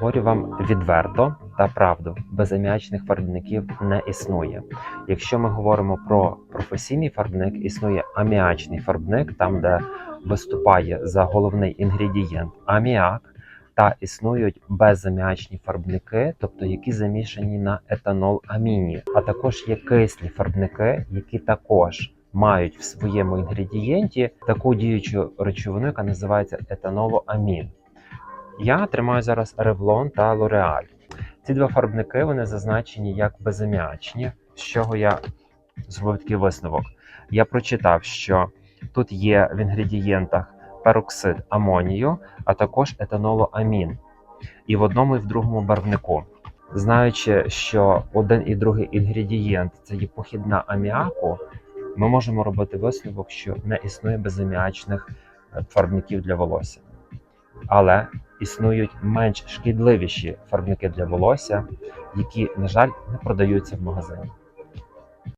Говорю вам відверто та правду, безаміачних фарбників не існує. Якщо ми говоримо про професійний фарбник, існує аміачний фарбник, там де виступає за головний інгредієнт аміак, та існують безаміачні фарбники, тобто які замішані на етанол аміні. А також є кислі фарбники, які також мають в своєму інгредієнті таку діючу речовину, яка називається етанолоамін. Я тримаю зараз Revlon та L'Oreal. Ці два фарбники вони зазначені як безаміачні, з чого я зробив такий висновок. Я прочитав, що тут є в інгредієнтах пероксид амонію, а також етанолоамін. І в одному і в другому барвнику. Знаючи, що один і другий інгредієнт це є похідна аміаку, ми можемо робити висновок, що не існує безаміачних е, фарбників для волосся. Але існують менш шкідливіші фарбники для волосся, які, на жаль, не продаються в магазині.